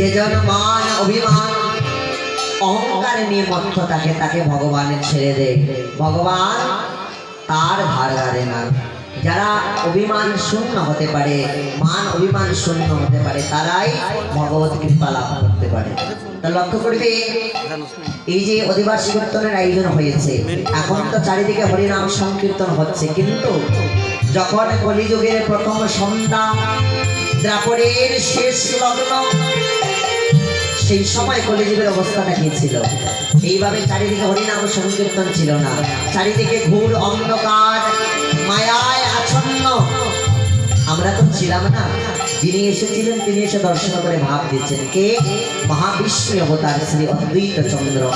যেজন মান অভিমান, অহংকারে নিয়ে মত্ত থাকে তাকে ভগবানের ছেড়ে দেয় ভগবান তার ধার ধারে না। যারা অভিমান শূন্য হতে পারে, মান অভিমান শূন্য হতে পারে, তারাই ভগবত কৃপা লাভ করতে পারে। তা লক্ষ্য করবে, এই যে অধিবাসী কীর্তনের আয়োজন হয়েছে, এখন তো চারিদিকে হরিনাম সংকীর্তন হচ্ছে, কিন্তু যখন কলিযুগের প্রথম সন্ধ্যা দ্রাপরের শেষ লগ্ন সেই সময় কলিযুগের অবস্থাটা কি ছিল? এইভাবে চারিদিকে হরিনাম সংকীর্তন ছিল না। চারিদিকে ঘুর অন্ধকার মায়ায় আচ্ছন্ন। আমরা তো ছিলাম না। যিনি এসেছিলেন তিনি এসে দর্শন করে ভাব দিচ্ছেন। কে? মহাবিষ্ণু অবতার শ্রী অদ্বৈত চন্দ্র।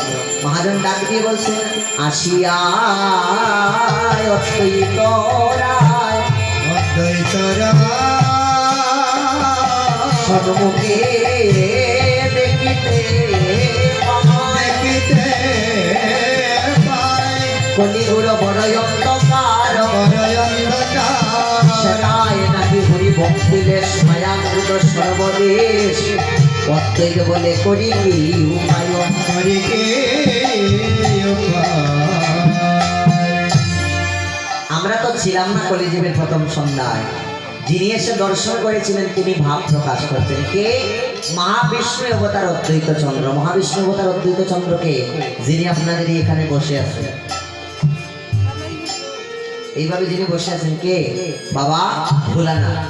মহাজন ডাক দিয়ে বলছেন আসিয়া অদ্বৈত রায়। কলিগুলো বড় অন্ধকার বড় অন্ধকার সেটাই নাকি হরি ভক্তিলে মায়ামৃত সর্বদেশ। অদ্বৈত বলে করি কি উপায় হরিকে আমরা তো ছিলাম না কলিজীবের প্রথম সন্ধ্যায়। যিনি এসে দর্শন করেছিলেন, তিনি ভাব প্রকাশ করছেন। কে? মহাবিষ্ণু অবতার অদ্বৈত চন্দ্র। মহাবিষ্ণু অবতার অদ্বৈত চন্দ্রকে যিনি আপনাদের এখানে বসে আছেন। এইভাবে যিনি বসে আছেন কে? বাবা ভোলানাথ।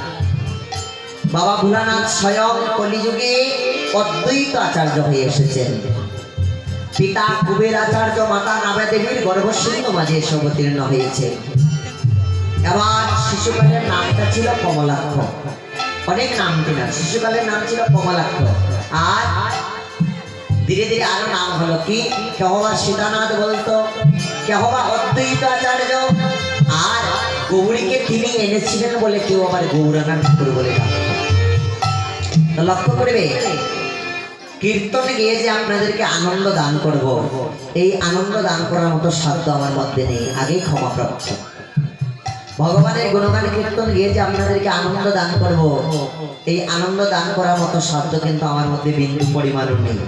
বাবা ভোলানাথ স্বয়ং কলিযুগে অদ্বৈত আচার্য হয়ে এসেছেন। পিতা কুবের আচার্য, মাতা নাভা দেবীর গর্ভসিংহ মাঝে এসে অবতীর্ণ হয়েছে। এবার শিশুকালের নামটা ছিল কমলাক্ষ। অনেক নাম তিনার শিশুকালের নাম ছিল কমলাক্ষ। আর ধীরে ধীরে আরও নাম হলো কি? কেহবা সীতানাথ বলতো, কেহবা অদ্বৈত আচার্য আর গৌরীকে তিনি এনেছিলেন বলে কেউ গৌরানাথ ঠাকুর বলে লক্ষ্য করবে, কীর্তনে গিয়ে যে আপনাদেরকে আনন্দ দান করব, এই আনন্দ দান করার মতো আমার মধ্যে নেই, আগেই ক্ষমাপ্রাপ্ত। ভগবানের গুণগান কীর্তন গিয়ে যে আপনাদেরকে আনন্দ দান করব, এই আনন্দ দান করার মতো সাধ্য কিন্তু আমার মধ্যে বিন্দু পরিমাণও নেই।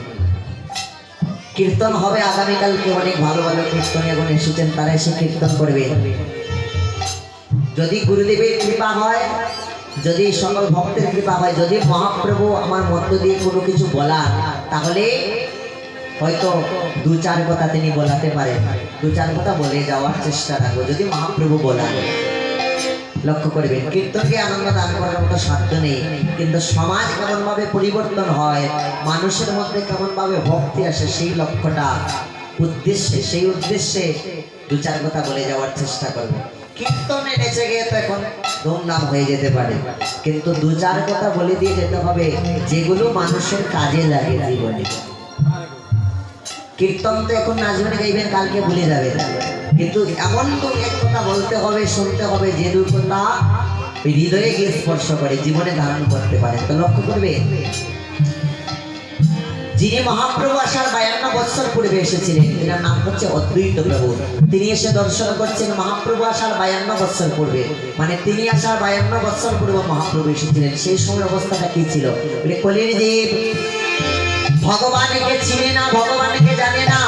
কীর্তন হবে আগামীকালকে, অনেক ভালো ভালো কীর্তন এখন এসেছেন, তারা এসে কীর্তন করবে। যদি গুরুদেবের কৃপা হয়, যদি সকল ভক্তের কৃপা হয়, যদি মহাপ্রভু আমার মধ্য দিয়ে কোনো কিছু বলার, তাহলে হয়তো দু চার কথা তিনি বলাতে পারেন। দু চার কথা বলে যাওয়ার চেষ্টা রাখব, যদি মহাপ্রভু বলান। লক্ষ্য করবেন, কীর্তনকে আনন্দ দান করার মতো সাধ্য নেই, কিন্তু সমাজ কেমনভাবে পরিবর্তন হয়, মানুষের মধ্যে কেমনভাবে ভক্তি আসে, সেই লক্ষ্যটা, উদ্দেশ্যে, সেই উদ্দেশ্যে দু চার কথা বলে যাওয়ার চেষ্টা করব। কীর্তনে নেচে গিয়ে তো এখন ধুমধাম হয়ে যেতে পারে। কিন্তু দু চার কথা বলে দিয়ে যেতে হবে, যেগুলো মানুষের কাজে লাগে জীবনে। কীর্তন তো এখন নাচবেন গাইবেন, কালকে ভুলে যাবে কিন্তু এমন তো এক কথা বলতে হবে, শুনতে হবে, যে দু কথা হৃদয়ে গিয়ে স্পর্শ করে, জীবনে ধারণ করতে পারে। তো লক্ষ্য করবে? যিনি মহাপ্রভু আসার বায়ান্ন বৎসর পূর্বে এসেছিলেন, তিনার নাম হচ্ছে অদ্বৈত প্রভু। তিনি এসে দর্শন করছেন মহাপ্রভু আসার বায়ান্ন বৎসর পূর্বে। মানে তিনি আসার বায়ান্ন বৎসর পূর্বে মহাপ্রভু এসেছিলেন। সেই সময় অবস্থাটা কি ছিল? কলির দেব ভগবানকে চিনে না, ভগবানকে জানে না।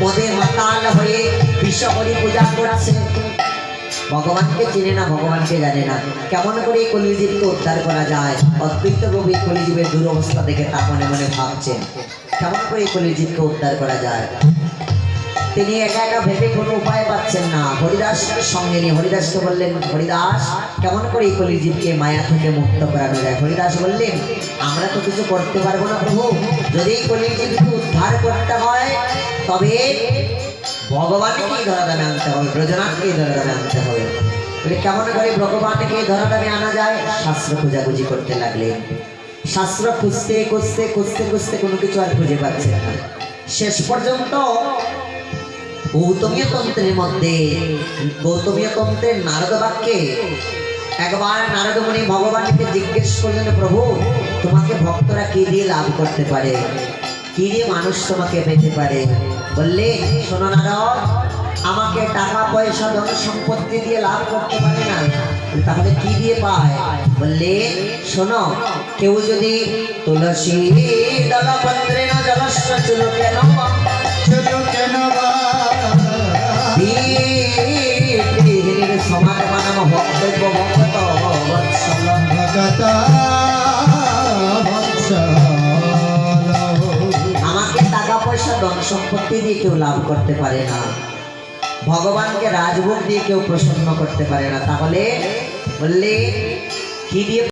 মদে মাতাল হয়ে বিশ্বহরি পূজা করছে ভগবানকে চিনে না, ভগবানকে জানে না। কেমন করে এই কলিজীবকে উদ্ধার করা যায়? অদ্বৈত এই কলিজীবের দুরবস্থা দেখে তা মনে মনে ভাবছেন। কেমন করে এই কলিজীবকে উদ্ধার করা যায়? তিনি একা একা ভেবে কোনো উপায় পাচ্ছেন না। হরিদাসকে সঙ্গে নিয়ে হরিদাসকে বললেন, হরিদাস, কেমন করে এই কলিজীবকে মায়া থেকে মুক্ত করানো যায়? হরিদাস বললেন, আমরা তো কিছু করতে পারব না প্রভু। যদি এই কলিজীবকে উদ্ধার করতে হয়, তবে ভগবানকেই ধরা দামে আনতে হবে? ব্রজনাথকেই ধরা দামে আনতে হবে? বলে, কেমন করে ভগবানকে ধরা দামে আনা যায়? শাস্ত্র খোঁজাখুঁজি করতে লাগলে। শাস্ত্র খুঁজতে খুঁজতে খুঁজতে খুঁজতে কোনো কিছু আর খুঁজে পাচ্ছে না। শেষ পর্যন্ত গৌতমীয় তন্ত্রের মধ্যে, গৌতমীয় তন্ত্রের নারদ বাক্যে একবার নারদমণি ভগবানকে জিজ্ঞেস করলেন, প্রভু, তোমাকে ভক্তরা কি দিয়ে লাভ করতে পারে? কি দিয়ে মানুষ তোমাকে পেতে পারে? বললে শোনো নারদ আমাকে টাকা পয়সা ধন সম্পত্তি দিয়ে লাভ করতে পারে না। তাহলে কি দিয়ে পায়? বললে শোনো কেউ যদি তুলসী দলপত্রে না জলস্ব চুল কেন চলো কেন মানব ভক্তব্য ভক্ত বৎসল ধন সম্পত্তি দিয়ে কেউ লাভ করতে পারে না। ভগবানকে রাজভোগ দিয়ে কেউ প্রসন্ন করতে পারে না। তাহলে বললে, কি দিয়ে